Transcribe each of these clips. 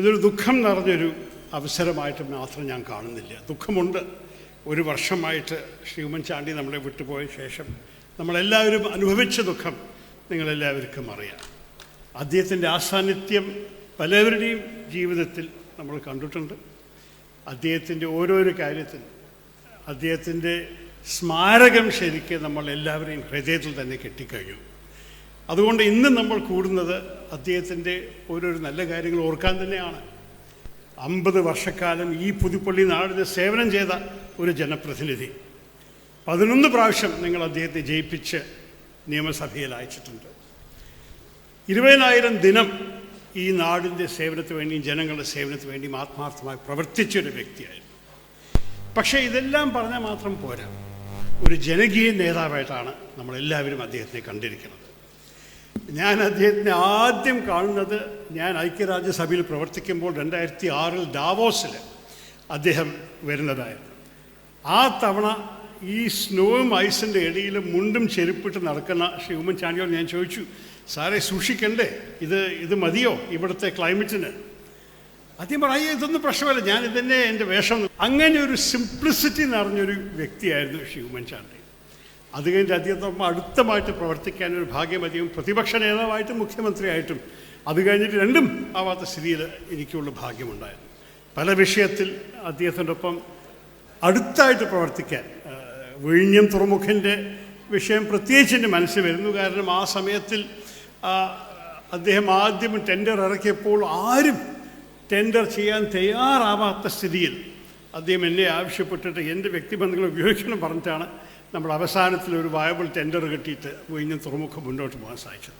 ഇതൊരു ദുഃഖം നിറഞ്ഞൊരു അവസരമായിട്ട് മാത്രം ഞാൻ കാണുന്നില്ല. ദുഃഖമുണ്ട്. ഒരു വർഷമായിട്ട് ശ്രീ ഉമ്മൻചാണ്ടി നമ്മളെ വിട്ടുപോയ ശേഷം നമ്മളെല്ലാവരും അനുഭവിച്ച ദുഃഖം നിങ്ങളെല്ലാവർക്കും അറിയാം. അദ്ദേഹത്തിന്റെ ആസാന്നിധ്യം പലവരുടെയും ജീവിതത്തിൽ നമ്മൾ കണ്ടിട്ടുണ്ട്. അദ്ദേഹത്തിന്റെ ഓരോരോ കാര്യത്തിൽ അദ്ദേഹത്തിന്റെ സ്മാരകം ശരിക്കും നമ്മൾ എല്ലാവരെയും ഹൃദയത്തിൽ തന്നെ കെട്ടിക്കഴിഞ്ഞു. അതുകൊണ്ട് ഇന്ന് നമ്മൾ കൂടുന്നത് അദ്ദേഹത്തിന്റെ ഓരോരോ നല്ല കാര്യങ്ങൾ ഓർക്കാൻ തന്നെയാണ്. അമ്പത് വർഷക്കാലം ഈ പുതുപ്പള്ളി നാടിന് സേവനം ചെയ്ത ഒരു ജനപ്രതിനിധി. പതിനൊന്ന് പ്രാവശ്യം നിങ്ങൾ അദ്ദേഹത്തെ ജയിപ്പിച്ച് നിയമസഭയിൽ അയച്ചിട്ടുണ്ട്. ഇരുപതിനായിരം ദിനം ഈ നാടിന്റെ സേവനത്തിന് വേണ്ടിയും ജനങ്ങളുടെ സേവനത്തിന് വേണ്ടിയും ആത്മാർത്ഥമായി പ്രവർത്തിച്ചൊരു വ്യക്തിയായിരുന്നു. പക്ഷേ ഇതെല്ലാം പറഞ്ഞാൽ മാത്രം പോരാ. ഒരു ജനകീയ നേതാവായിട്ടാണ് നമ്മളെല്ലാവരും അദ്ദേഹത്തിനെ കണ്ടിരിക്കുന്നത്. ഞാൻ അദ്ദേഹത്തിനെ ആദ്യം കാണുന്നത് ഞാൻ ഐക്യരാജ്യസഭയിൽ പ്രവർത്തിക്കുമ്പോൾ രണ്ടായിരത്തി ആറിൽ ഡാവോസിൽ അദ്ദേഹം വരുന്നതായിരുന്നു. ആ തവണ ഈ സ്നോവും ഐസിന്റെ ഇടയിൽ മുണ്ടും ചെരുപ്പിട്ട് നടക്കുന്ന ശ്രീ ഉമ്മൻചാണ്ടിയോട് ഞാൻ ചോദിച്ചു സാറേ സൂക്ഷിക്കണ്ടേ? ഇത് ഇത് മതിയോ ഇവിടുത്തെ ക്ലൈമറ്റിന് ആദ്യം പറയ ഇതൊന്നും പ്രശ്നമല്ല. ഞാൻ ഇതന്നെ എന്റെ വേഷം അങ്ങനെ ഒരു സിംപ്ലിസിറ്റി നിറഞ്ഞൊരു വ്യക്തിയായിരുന്നു ശ്രീ ഉമ്മൻചാണ്ടി അത് കഴിഞ്ഞ് അദ്ദേഹത്തോടൊപ്പം അടുത്തമായിട്ട് പ്രവർത്തിക്കാൻ ഒരു ഭാഗ്യം അധികം പ്രതിപക്ഷ നേതാവായിട്ടും മുഖ്യമന്ത്രിയായിട്ടും അത് കഴിഞ്ഞിട്ട് രണ്ടും ആവാത്ത സ്ഥിതിയിൽ എനിക്കുള്ള ഭാഗ്യമുണ്ടായിരുന്നു പല വിഷയത്തിൽ അദ്ദേഹത്തിന്റെ ഒപ്പം അടുത്തായിട്ട് പ്രവർത്തിക്കാൻ വിഴിഞ്ഞം തുറമുഖന്റെ വിഷയം പ്രത്യേകിച്ച് എന്റെ മനസ്സിൽ വരുന്നു. കാരണം ആ സമയത്തിൽ അദ്ദേഹം ആദ്യം ടെൻഡർ ഇറക്കിയപ്പോൾ ആരും ടെൻഡർ ചെയ്യാൻ തയ്യാറാവാത്ത സ്ഥിതിയിൽ അദ്ദേഹം എന്നെ ആവശ്യപ്പെട്ടിട്ട് എന്റെ വ്യക്തിബന്ധങ്ങൾ ഉപയോഗിക്കണം പറഞ്ഞിട്ടാണ് നമ്മൾ അവസാനത്തിൽ ഒരു വയബിൾ ടെൻഡർ കിട്ടിയിട്ട് വിഴിഞ്ഞ തുറമുഖം മുന്നോട്ട് പോകാൻ സാധിച്ചത്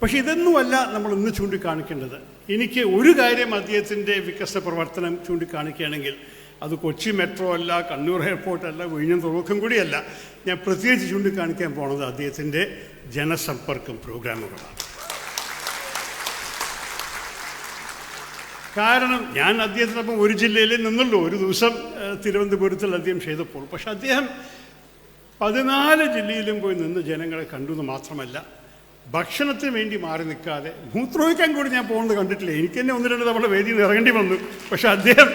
പക്ഷേ ഇതൊന്നുമല്ല നമ്മൾ ഇന്ന് ചൂണ്ടിക്കാണിക്കേണ്ടത്. എനിക്ക് ഒരു കാര്യം അദ്ദേഹത്തിന്റെ വികസന പ്രവർത്തനം ചൂണ്ടിക്കാണിക്കുകയാണെങ്കിൽ അത് കൊച്ചി മെട്രോ അല്ല കണ്ണൂർ എയർപോർട്ട് അല്ല വിഴിഞ്ഞം തുറമുഖം കൂടിയല്ല. ഞാൻ പ്രത്യേകിച്ച് ചൂണ്ടിക്കാണിക്കാൻ പോണത് അദ്ദേഹത്തിന്റെ ജനസമ്പർക്കം പ്രോഗ്രാമുകളാണ് കാരണം ഞാൻ അദ്ദേഹത്തിനൊപ്പം ഒരു ജില്ലയിൽ നിന്നുള്ളൂ. ഒരു ദിവസം തിരുവനന്തപുരത്തിൽ അദ്ദേഹം ചെയ്തപ്പോൾ. പക്ഷെ അദ്ദേഹം പതിനാല് ജില്ലയിലും പോയി നിന്ന് ജനങ്ങളെ കണ്ടു എന്ന് മാത്രമല്ല ഭക്ഷണത്തിന് വേണ്ടി മാറി നിൽക്കാതെ മൂത്രമൊഴിക്കാൻ കൂടി ഞാൻ പോകുന്നത് കണ്ടിട്ടില്ല. എനിക്ക് തന്നെ ഒന്ന് രണ്ട് തവണ വേദിയിൽ നിന്ന് ഇറങ്ങേണ്ടി വന്നു. പക്ഷെ അദ്ദേഹം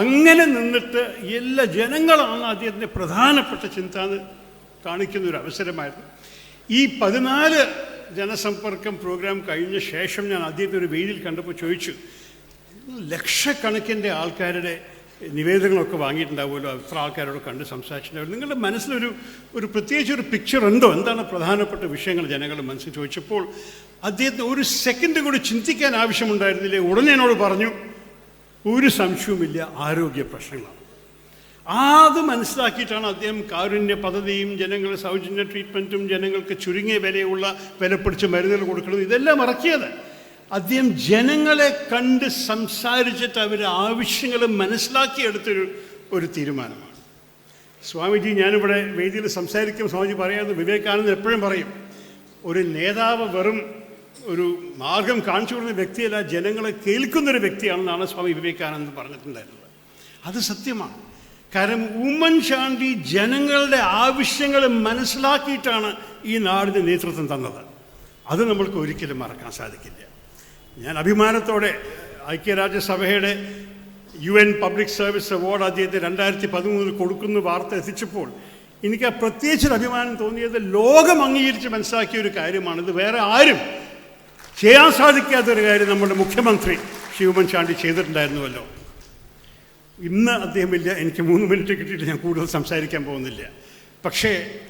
അങ്ങനെ നിന്നിട്ട് എല്ലാ ജനങ്ങളാണ് അദ്ദേഹത്തിന്റെ പ്രധാനപ്പെട്ട ചിന്ത എന്ന് കാണിക്കുന്ന ഒരു അവസരമായിരുന്നു. ഈ പതിനാല് ജനസമ്പർക്കം പ്രോഗ്രാം കഴിഞ്ഞ ശേഷം ഞാൻ അദ്ദേഹത്തെ ഒരു വേദിയിൽ കണ്ടപ്പോൾ ചോദിച്ചു ലക്ഷക്കണക്കിന്റെ ആൾക്കാരുടെ നിവേദനങ്ങളൊക്കെ വാങ്ങിയിട്ടുണ്ടാവുമല്ലോ? എത്ര ആൾക്കാരോട് കണ്ട് സംസാരിച്ചിട്ടുണ്ടാവും നിങ്ങളുടെ മനസ്സിലൊരു ഒരു പ്രത്യേകിച്ച് ഒരു പിക്ചർ ഉണ്ടോ? എന്താണ് പ്രധാനപ്പെട്ട വിഷയങ്ങൾ ജനങ്ങൾ മനസ്സിൽ ചോദിച്ചപ്പോൾ അദ്ദേഹത്തിന് ഒരു സെക്കൻഡ് കൂടി ചിന്തിക്കാൻ ആവശ്യമുണ്ടായിരുന്നില്ലേ? ഉടനെ എന്നോട് പറഞ്ഞു ഒരു സംശയവുമില്ല ആരോഗ്യ പ്രശ്നങ്ങളാണ്. അത് മനസ്സിലാക്കിയിട്ടാണ് അദ്ദേഹം കാരുണ്യ പദ്ധതിയും ജനങ്ങൾ സൗജന്യ ട്രീറ്റ്മെന്റും ജനങ്ങൾക്ക് ചുരുങ്ങിയ വിലയുള്ള വിലപ്പിടിച്ച് മരുന്നുകൾ കൊടുക്കുന്നത്. ഇതെല്ലാം ഇറക്കിയത്. അദ്ദേഹം ജനങ്ങളെ കണ്ട് സംസാരിച്ചിട്ട് അവരുടെ ആവശ്യങ്ങൾ മനസ്സിലാക്കിയെടുത്തൊരു ഒരു തീരുമാനമാണ്. സ്വാമിജി ഞാനിവിടെ വേദിയിൽ സംസാരിക്കും സ്വാമിജി പറയാതെ വിവേകാനന്ദൻ എപ്പോഴും പറയും ഒരു നേതാവ് വെറും ഒരു മാർഗം കാണിച്ചു കൊടുക്കുന്ന വ്യക്തിയല്ല ജനങ്ങളെ കേൾക്കുന്നൊരു വ്യക്തിയാണെന്നാണ് സ്വാമി വിവേകാനന്ദൻ പറഞ്ഞിട്ടുണ്ടായിരുന്നത്. അത് സത്യമാണ്. കാരണം ഉമ്മൻചാണ്ടി ജനങ്ങളുടെ ആവശ്യങ്ങൾ മനസ്സിലാക്കിയിട്ടാണ് ഈ നാടിന് നേതൃത്വം തന്നത്. അത് നമ്മൾക്ക് ഒരിക്കലും മറക്കാൻ സാധിക്കില്ല. ഞാൻ അഭിമാനത്തോടെ ഐക്യരാജ്യസഭയുടെ U N public service award അദ്ദേഹത്തെ രണ്ടായിരത്തി പതിമൂന്നിൽ കൊടുക്കുന്ന വാർത്ത എത്തിച്ചപ്പോൾ എനിക്ക് പ്രത്യേകിച്ചൊരു അഭിമാനം തോന്നിയത് ലോകം അംഗീകരിച്ച് മനസ്സിലാക്കിയ ഒരു കാര്യമാണിത് വേറെ ആരും ചെയ്യാൻ സാധിക്കാത്തൊരു കാര്യം നമ്മുടെ മുഖ്യമന്ത്രി ശ്രീ ഉമ്മൻചാണ്ടി ചെയ്തിട്ടുണ്ടായിരുന്നുവല്ലോ. ഇന്ന് അദ്ദേഹമില്ല എനിക്ക് മൂന്ന് മിനിറ്റ് കിട്ടിയിട്ട് ഞാൻ കൂടുതൽ സംസാരിക്കാൻ പോകുന്നില്ല. പക്ഷേ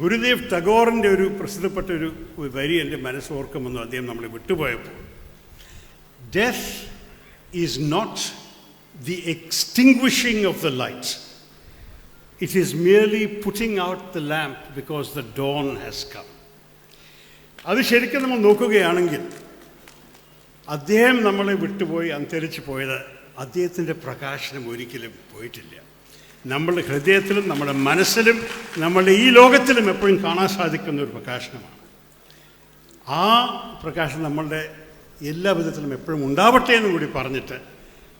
ഗുരുദേവ് ടഗോറിന്റെ ഒരു പ്രസിദ്ധപ്പെട്ട ഒരു വരി എന്റെ മനസ്സോർക്കുമെന്ന് അദ്ദേഹം നമ്മൾ വിട്ടുപോയപ്പോൾ. Death is not the extinguishing of the light it is merely putting out the lamp because the dawn has come അത് ശരിക്കും നമ്മൾ നോക്കുകയാണെങ്കിൽ അദ്ദേഹം നമ്മളെ വിട്ടുപോയി അന്തരിച്ചു പോയത് അദ്ദേഹത്തിന്റെ പ്രകാശനം ഒരിക്കലും പോയിട്ടില്ല. നമ്മളുടെ ഹൃദയത്തിലും നമ്മുടെ മനസ്സിലും നമ്മളുടെ ഈ ലോകത്തിലും എപ്പോഴും കാണാൻ സാധിക്കുന്ന ഒരു പ്രകാശനമാണ്. ആ പ്രകാശം നമ്മളുടെ എല്ലാ വിധത്തിലും എപ്പോഴും ഉണ്ടാവട്ടെ എന്ന് കൂടി പറഞ്ഞിട്ട്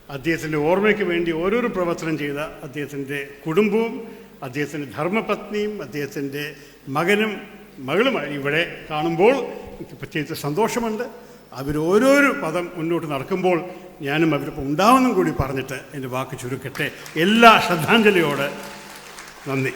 അദ്ദേഹത്തിന്റെ ഓർമ്മയ്ക്ക് വേണ്ടി ഓരോരോ പ്രവർത്തനം ചെയ്ത അദ്ദേഹത്തിന്റെ കുടുംബവും അദ്ദേഹത്തിന്റെ ധർമ്മപത്നിയും അദ്ദേഹത്തിന്റെ മകനും മകളുമായി ഇവിടെ കാണുമ്പോൾ എനിക്ക് പ്രത്യേകിച്ച് സന്തോഷമുണ്ട്. അവരോരോരോ പദം മുന്നോട്ട് നടക്കുമ്പോൾ ഞാനും അവരിപ്പോൾ ഉണ്ടാവുമെന്നും കൂടി പറഞ്ഞിട്ട് എന്റെ വാക്ക് ചുരുക്കട്ടെ. എല്ലാ ശ്രദ്ധാഞ്ജലിയോട് നന്ദി.